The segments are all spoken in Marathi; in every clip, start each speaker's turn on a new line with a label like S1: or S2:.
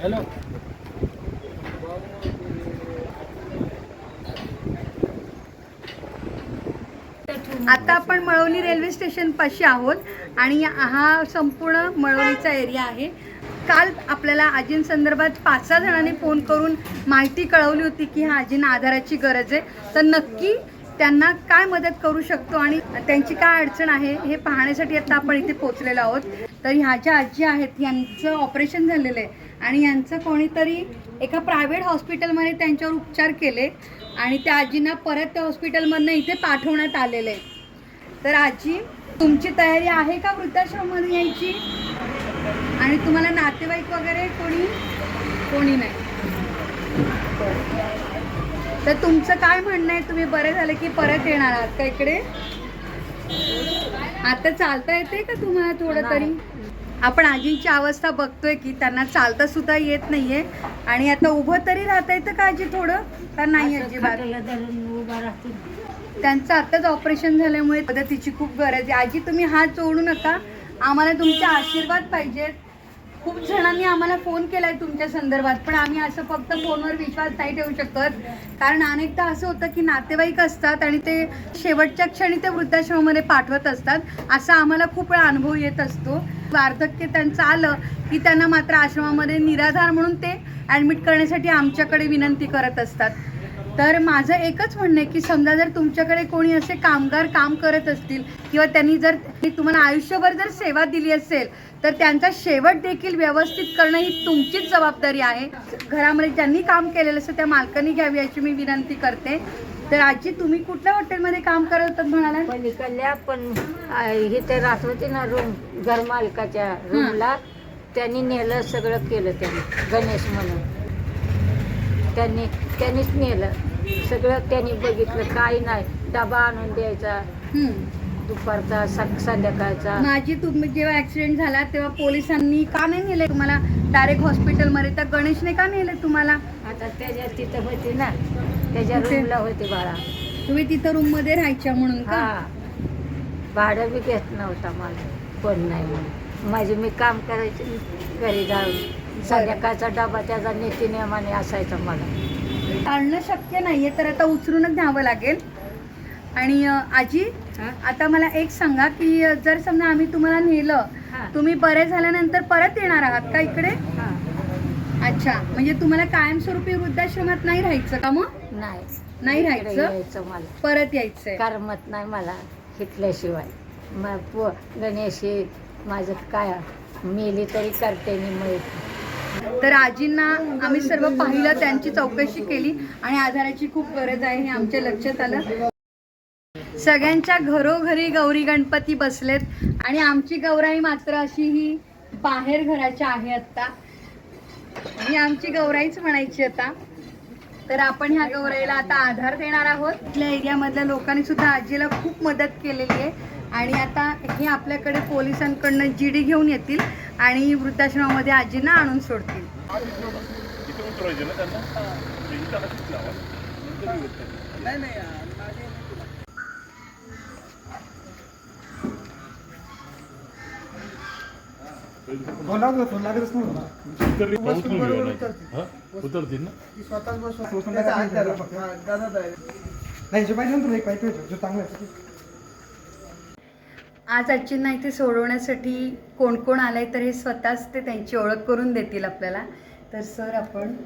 S1: हॅलो.
S2: आता आपण मळवली रेल्वे स्टेशन पाशी आहोत आणि हा संपूर्ण मळवलीचा एरिया आहे. काल आपल्याला आजींसंदर्भात पाच सहा जणांनी फोन करून माहिती कळवली होती की ह्या आजींना आधाराची गरज आहे. तर नक्की त्यांना काय मदत करू शकतो आणि त्यांची काय अडचण आहे हे पाहण्यासाठी आता आपण इथे पोहोचलेलो आहोत. तर ह्या ज्या आजी आहेत यांचं ऑपरेशन झालेलं आहे आणि यांचं कोणीतरी एका प्रायव्हेट हॉस्पिटलमध्ये त्यांच्यावर उपचार केले आणि त्या आजींना परत त्या हॉस्पिटलमधनं इथे पाठवण्यात आलेलं आहे. तर आजी तुमची तयारी आहे का वृद्धाश्रममध्ये यायची? आणि तुम्हाला नातेवाईक वगैरे कोणी? कोणी नाही. तर तुमचं काय म्हणणं आहे? तुम्ही बरे झाले की परत येणार आहात का इकडे? आता चालता येते का तुम्हाला थोडं तरी? आपण आजींची अवस्था बघतोय की त्यांना चालता सुद्धा येत नाहीये. आणि आता उभं तरी राहता येतं का आजी थोडं? का नाही अजिबात? त्यांचं आताच ऑपरेशन झाल्यामुळे मदतीची खूप गरज आहे. आजी तुम्ही हात जोडू नका. आम्हाला तुमचे आशीर्वाद पाहिजेत. खूप जणांनी आम्हाला फोन केलाय तुमच्या संदर्भात पण आम्ही असं फक्त फोनवर विश्वास नाही ठेवू शकत. कारण अनेकदा असं होतं की नातेवाईक असतात आणि ते शेवटच्या क्षणी ते वृद्धाश्रमामध्ये पाठवत असतात. असा आम्हाला खूप वेळा अनुभव येत असतो. वार्धक्य त्यांचं आलं की त्यांना मात्र आश्रमामध्ये निराधार म्हणून ते ॲडमिट करण्यासाठी आमच्याकडे विनंती करत असतात. तर माझं एकच म्हणणं आहे की समजा जर तुमच्याकडे कोणी असे कामगार काम करत असतील किंवा त्यांनी जर ती तुम्हाला आयुष्यभर जर सेवा दिली असेल तर त्यांचा शेवट देखील व्यवस्थित करणं ही तुमचीच जबाबदारी आहे. घरामध्ये ज्यांनी काम केलेलं असतं त्या मालकांनी घ्यावी याची मी विनंती करते. तर आजी तुम्ही कुठल्या हॉटेलमध्ये काम करत होतात म्हणाला?
S3: पण आ, इथे राहत होती ना रूम घर मालकाच्या रूमला त्यांनी नेलं सगळं केलं त्यांनी गणेश म्हणून. त्यांनी त्यांनीच नेलं. सगळं त्यांनी बघितलं. काही नाही. डबा आणून द्यायचा.
S2: हम्म.
S3: दुपारचा सक संध्याकाळचा.
S2: माझी तुम्ही जेव्हा ऍक्सिडेंट झाला तेव्हा पोलिसांनी का नाही नेले तुम्हाला? डायरेक्ट हॉस्पिटलमध्ये त्या गणेशने का नेले तुम्हाला?
S3: आता त्याच्या तिथं होती ना. त्याच्या
S2: कुठे?
S3: रूमला होती बाळा.
S2: तुम्ही तिथं रूममध्ये राहायच्या म्हणून का?
S3: हा. भाडं बी घेत नव्हता मला. कोण नाही म्हणून. माझे मी काम करायचे घरी जाऊन. संध्याकाळचा डबा त्याचा नीतीनियमाने असायचा मला.
S2: टाळणं शक्य नाहीये तर आता उचलूनच न्यावं लागेल. आणि आजी? आता मला एक सांगा की जर समजा आम्ही तुम्हाला नेलं. तुम्ही बरे झाल्यानंतर परत येणार आहात का इकडे. अच्छा म्हणजे तुम्हाला कायमस्वरूपी वृद्धाश्रमात नाही राहायचं का मग?
S3: नाही.
S2: नाही राहायचं?
S3: यायचं मला.
S2: परत यायचंय.
S3: करमत नाही मला शिकल्याशिवाय मग गणेशी माझं काय मेली तरी करते मी मग
S2: तर आजींना आम्ही सर्व पाहिलं त्यांची चौकशी केली आणि आधाराची खूप गरज आहे हे आमच्या लक्षात आलं. सगळ्यांच्या घरोघरी गौरी गणपती बसलेत आणि आमची गौराई मात्र अशी ही बाहेर घराच्या आहे आता ही आमची गौराईच म्हणायची आता. तर आपण ह्या गौराईला आता आधार देणार आहोत. आपल्या एरियामधल्या लोकांनी सुद्धा आजीला खूप मदत केलेली आहे. आणि आता हे आपल्याकडे पोलिसांकडनं जी डी घेऊन येतील. आणि वृद्धाश्रमामध्ये आजींना आणून सोडतील.
S4: नव्हता
S5: उतरतील ना?
S4: ती स्वतःच बस नाही जो पाहिजे ना तुला एक पाहिजे जो चांगला आहे.
S2: आज आजींना इथे सोडवण्यासाठी कोण कोण आलंय तर हे स्वतःच ते त्यांची ओळख करून देतील आपल्याला. तर सर आपण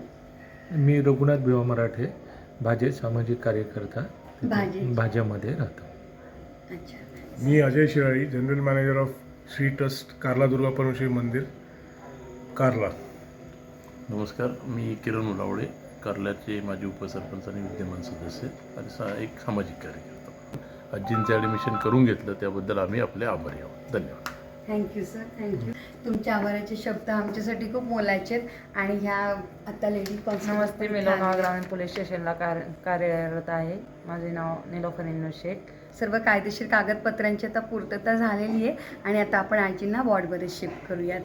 S5: मी रघुनाथ भिवा मराठे भाजे सामाजिक कार्यकर्ता.
S2: भाजे.
S5: भाज्यामध्ये राहतो.
S2: अच्छा.
S6: मी Ajay Shirali general manager of Shri trust Karla Durga Parameshwari मंदिर कारला.
S7: नमस्कार मी किरण उलावडे कारल्याचे माजी उपसरपंच आणि विद्यमान सदस्य आणि सा एक सामाजिक कार्यकर्ता. आजींचं ॲडमिशन करून घेतलं त्याबद्दल आम्ही आपले आभारी आहोत. धन्यवाद.
S2: थँक्यू सर थँक्यू तुमच्या आभाराचे शब्द आमच्यासाठी खूप मोलाचे आहेत. आणि ह्या आता लेडी
S8: नमस्ते मी लोणावळा ग्रामीण पोलीस स्टेशनला कार कार्यरत आहे. माझे नाव निलोफर इंदू शेख.
S2: सर्व कायदेशीर कागदपत्रांची आता पूर्तता झालेली आहे. आणि आता आपण आजींना वॉर्डमध्ये शिफ्ट करूयात.